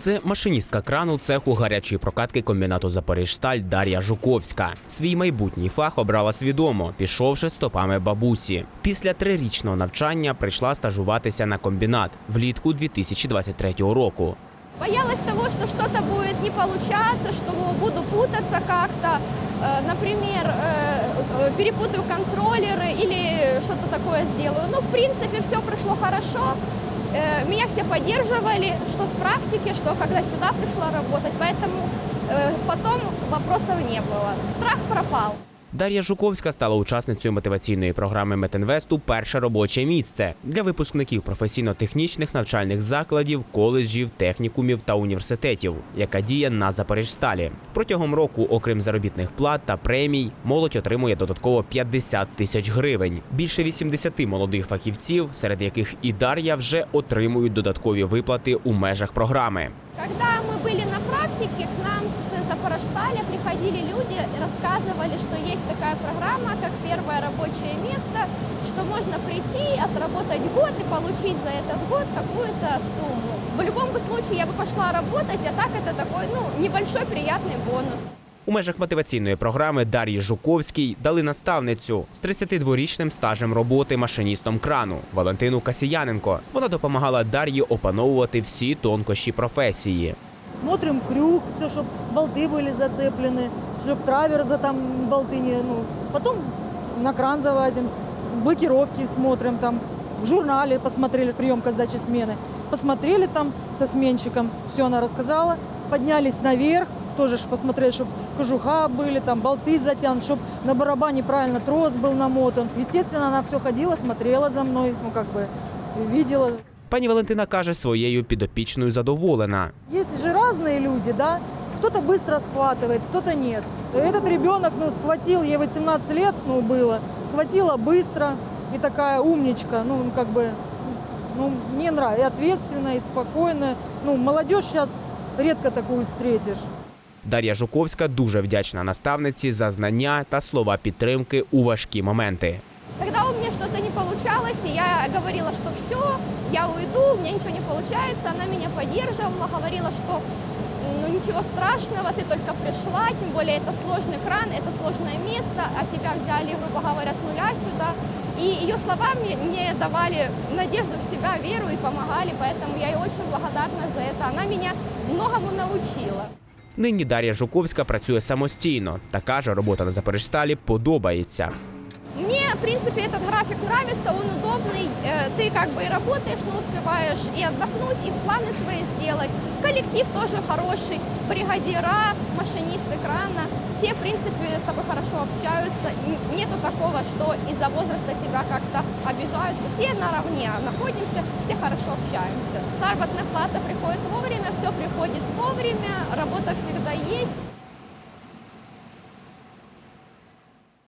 Це машиністка крану цеху гарячої прокатки комбінату Запоріжсталь Дар'я Жуковська. Свій майбутній фах обрала свідомо, пішовши стопами бабусі. Після трирічного навчання прийшла стажуватися на комбінат влітку 2023 року. Боялась того, что что-то будет не получаться, что буду путаться как-то. Э, Например, э, э, перепутаю контроллеры или что-то такое сделаю. Ну, в принципе, все прошло хорошо. Э, Меня все поддерживали, что с практики, что когда сюда пришла работать. Поэтому э, потом вопросов не было. Страх пропал. Дар'я Жуковська стала учасницею мотиваційної програми Метинвесту Перше робоче місце для випускників професійно-технічних навчальних закладів, коледжів, технікумів та університетів, яка діє на Запоріжсталі. Протягом року, окрім заробітних плат та премій, молодь отримує додатково 50 тисяч гривень. Більше 80 молодих фахівців, серед яких і Дар'я вже отримують додаткові виплати у межах програми. Когда мы были на практике, к нам с Запорожсталя приходили люди и рассказывали, что есть такая программа, как первое рабочее место, что можно прийти, отработать год и получить за этот год какую-то сумму. В любом бы случае я бы пошла работать, а так это такой, ну, небольшой приятный бонус. У межах мотиваційної програми Дар'ї Жуковській дали наставницю з 32-річним стажем роботи машиністом крану Валентину Касіяненко. Вона допомагала Дар'ї опановувати всі тонкощі професії. Смотрим крюк, все, чтобы болты были зацеплены, чтобы траверза там болты не... Ну, потом на кран залазим, блокировки смотрим там, в журнале посмотрели приемка сдачи смены, посмотрели там со сменщиком, все она рассказала, поднялись наверх, тоже ж посмотрели, чтобы кожуха были, там болты затянуты, чтобы на барабане правильно трос был намотан. Естественно, она все ходила, смотрела за мной, ну как бы видела, Пані Валентина каже, своєю підопічною задоволена. Есть же разные люди, да? Кто-то быстро схватывает, кто-то нет. Этот ребенок, ну, схватил, ей 18 лет, ну, было, схватила быстро и такая умничка, ну, как бы, ну, мне нравится, и ответственная, и спокойная. Ну, молодежь сейчас редко такую встретишь. Дар'я Жуковська дуже вдячна наставниці за знання та слова підтримки у важкі моменти. Когда у меня что-то не получалось, и я говорила, что все, я уйду, у меня ничего не получается, она меня поддерживала, говорила, что ну ничего страшного, ты только пришла, тем более это сложный кран, это сложное место, а тебя взяли, грубо говоря, с нуля сюда. И ее слова мне, мне давали надежду в себя, веру и помогали, поэтому я ей очень благодарна за это. Она меня многому научила. Нині Дар'я Жуковська працює самостійно та каже, робота на Запоріжсталі подобається. Мне, в принципе, этот график нравится, он удобный. Э, Ты как бы и работаешь, но успеваешь и отдохнуть, и планы свои сделать. Коллектив тоже хороший, бригадира, машинисты крана. Все, в принципе, с тобой хорошо общаются. Н- Нету такого, что из-за возраста тебя как-то обижают. Все наравне находимся, все хорошо общаемся. Заработная плата приходит вовремя, все приходит вовремя, работа всегда есть.